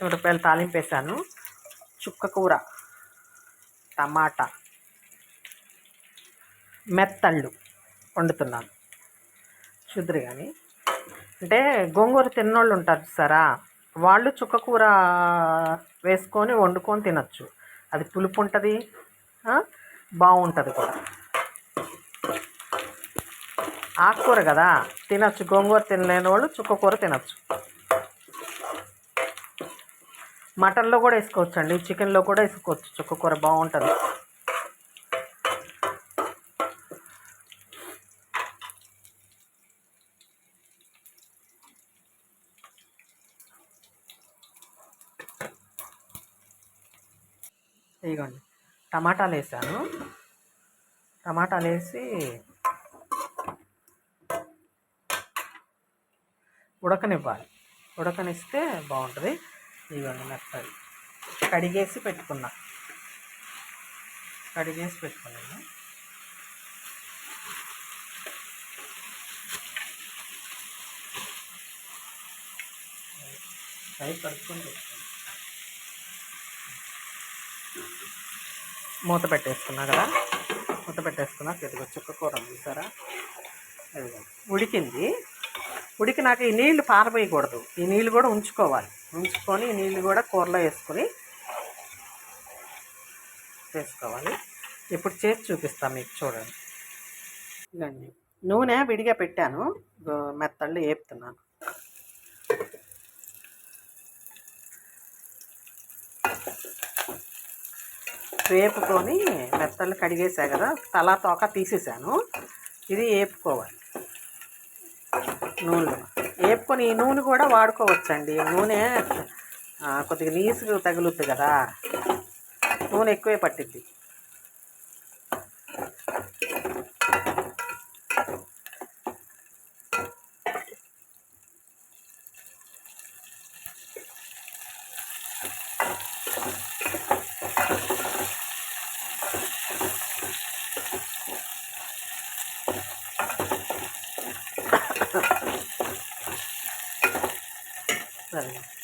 మిరపకాయలు తాలింపు వేసాను చుక్క కూర టమాటా మెత్తళ్ళు వండుతున్నాను. చూద్దరు కానీ అంటే గోంగూర తిన్నోళ్ళు ఉంటారు సారా వాళ్ళు చుక్క కూర వేసుకొని వండుకొని తినొచ్చు. అది పులుపు ఉంటుంది బాగుంటుంది కూడా. ఆకుకూర కదా? తినచ్చు. గోంగూర తినలేని వాళ్ళు చుక్క కూర మటన్లో కూడా వేసుకోవచ్చు అండి చికెన్లో కూడా వేసుకోవచ్చు. చుక్క కూర బాగుంటుంది. ఇదిగోండి. టమాటాలు వేసాను. టమాటాలు వేసి ఉడకనివ్వాలి. ఉడకనిస్తే బాగుంటుంది. ఇవ్వండి మెత్తది. కడిగేసి పెట్టుకున్నా. కడిగేసి పెట్టుకున్నాను ఫ్రై కడుక్కొని పెట్టుకున్నాను మూత పెట్టేసుకున్నా కదా? మూత పెట్టేసుకున్నా. ఇదిగో చుక్క కూర చూసారా? ఉడికింది. ఉడికినాక ఈ నీళ్ళు పారబోయకూడదు. ఈ నీళ్ళు కూడా ఉంచుకోవాలి. ఉంచుకొని ఈ నీళ్ళు కూడా కూరలో వేసుకొని వేసుకోవాలి. ఇప్పుడు చేసి చూపిస్తాను మీకు చూడండి. ఇదండి. నూనె విడిగా పెట్టాను. మెత్తళ్ళు వేపుతున్నాను వేపుకొని మెత్తళ్ళు కడిగేసా కదా తలా తోక తీసేసాను. ఇది వేపుకోవాలి నూనెలో వేపుకొని ఈ నూనె కూడా వాడుకోవచ్చండి. నూనె కొద్దిగా నీసులు తగులుద్ది కదా. నూనె ఎక్కువే పట్టిద్ది.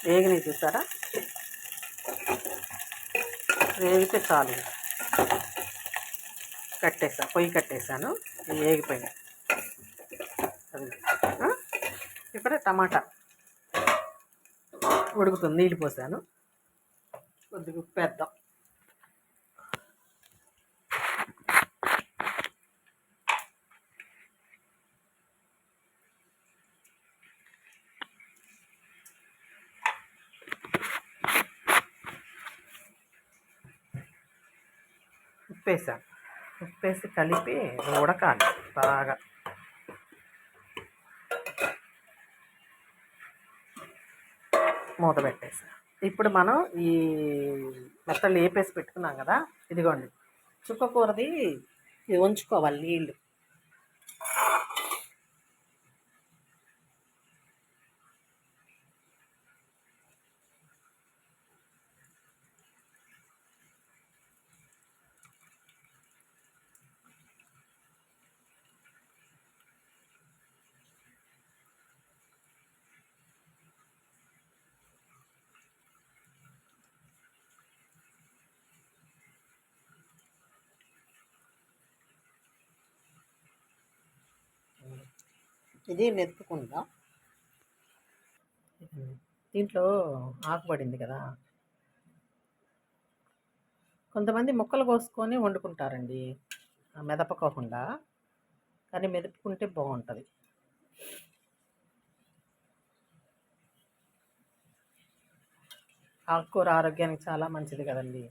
వేగినాయి చూసారా? వేగితే చాలు. కట్టేసా పొయ్యి కట్టేసాను వేగిపోయినాయి. ఇప్పుడు టమాటా ఉడుకుతుంది నీళ్ళు పోసాను. కొద్దిగా ఉప్పు వేద్దాం. ఉప్పు వేసాను ఉప్పు వేసి కలిపి ఉడకాలి బాగా. మూత పెట్టేసా. ఇప్పుడు మనం ఈ మెత్తలు వేపేసి పెట్టుకున్నాం కదా ఇదిగోండి. చుక్క కూరది ఉంచుకోవాలి నీళ్ళు. ఇది మెతుకుందా దీంట్లో ఆకుపడింది కదా. కొంతమంది ముక్కలు కోసుకొని వండుకుంటారండి. మెదపకోకుండా. కానీ మెదుపుకుంటే బాగుంటుంది. ఆకుకూర ఆరోగ్యానికి చాలా మంచిది కదండి.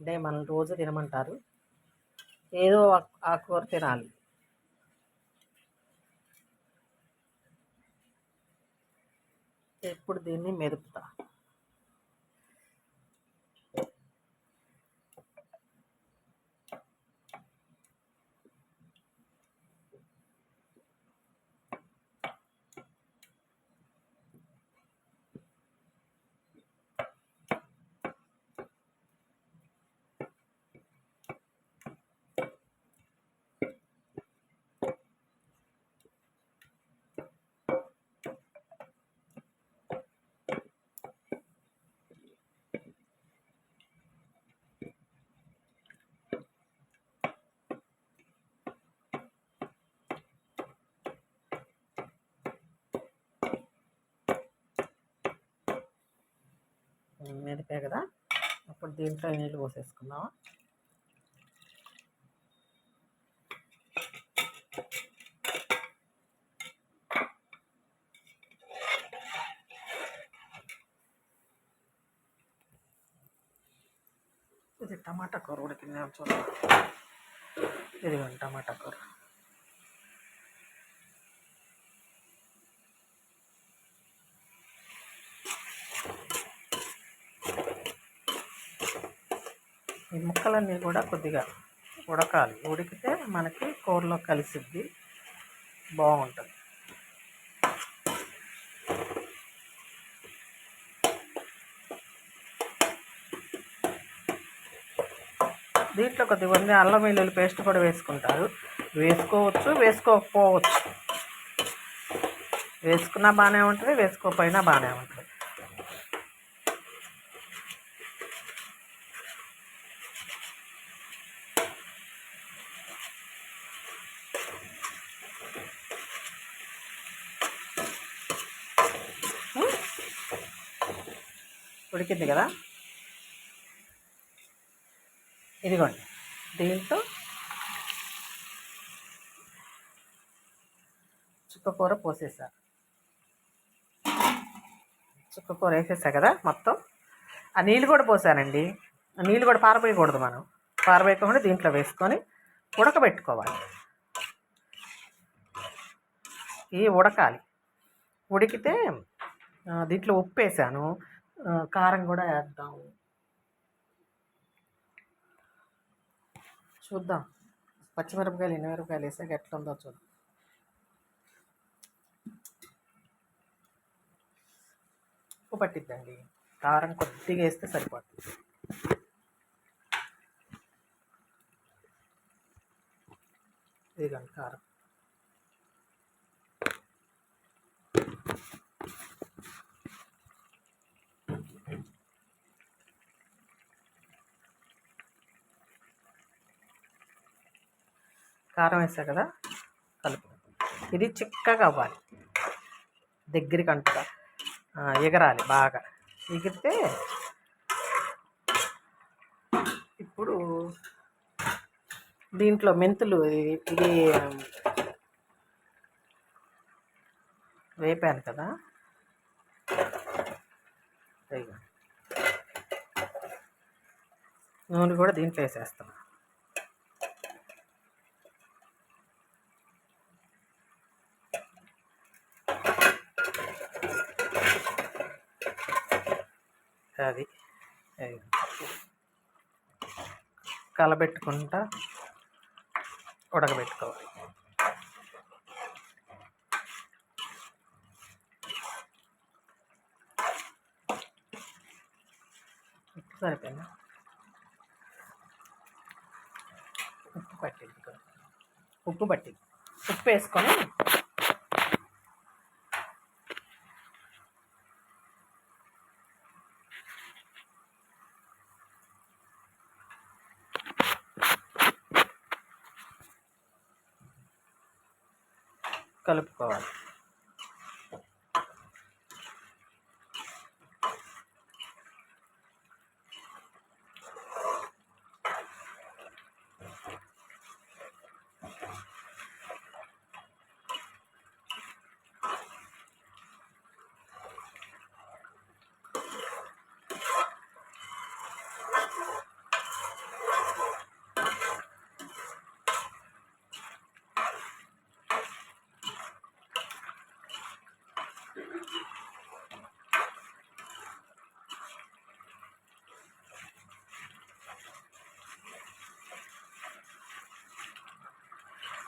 అంటే మనం రోజు తినమంటారు. ఏదో ఆకుకూర తినాలి. ఇప్పుడు దీన్ని మెదుపుతా? మీదకే కదా? అప్పుడు దీంట్లో నీళ్ళు పోసేసుకుందాం ఇది టమాటా కూర ఉడికింది చూడండి ఇదిగోండి టమాటా కూర. ముక్కలన్నీ కూడా కొద్దిగా ఉడకాలి. ఉడికితే మనకి కూరలో కలిసిద్ది. బాగుంటుంది. దీంట్లో కొద్దిమంది అల్లం వెల్లుల్లి పేస్ట్ కూడా వేసుకుంటారు. వేసుకోవచ్చు వేసుకోకపోవచ్చు. వేసుకున్నా బాగానే ఉంటుంది వేసుకోకపోయినా బాగానే ఉంటుంది. ఉడికింది కదా? ఇదిగోండి. దీంతో చుక్కకూర పోసేసా. చుక్కకూర వేసేసా కదా మొత్తం. ఆ నీళ్ళు కూడా పోసానండి. ఆ నీళ్ళు కూడా పారబోయకూడదు మనం. పారబోయకుండా దీంట్లో వేసుకొని ఉడకబెట్టుకోవాలి. ఇవి ఉడకాలి. ఉడికితే దీంట్లో ఉప్పు వేసాను. కారం కూడా వేద్దాం. చూద్దాం. పచ్చిమిరపకాయలు ఎన్ని మిరపకాయలు వేసాక ఎట్లా ఉందో చూద్దాం. ఉప్పు పట్టిద్దండి. కారం కొద్దిగా వేస్తే సరిపోతుంది ఇదిగండి కారం. కారం వేసా కదా కలుపు ఇది చిక్కగా అవ్వాలి. దగ్గరికి అంటుగా ఎగరాలి బాగా. ఎగిరితే ఇప్పుడు దీంట్లో మెంతులు ఇది వేపాను కదా. నూనె కూడా దీంట్లో వేసేస్తాను అది కలబెట్టుకుంటా ఉడకబెట్టుకోవాలి. సరిపోయిందా? ఉప్పు పట్టింది. ఉప్పు పట్టింది. ఉప్పు వేసుకొని కలుపుకోవాలి.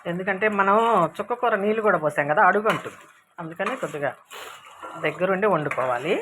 ఎందుకంటే మనం చుక్కకూర నీళ్ళు కూడా పోసాం కదా అడుగు ఉంటుంది అందుకని కొద్దిగా దగ్గరుండి వండుకోవాలి.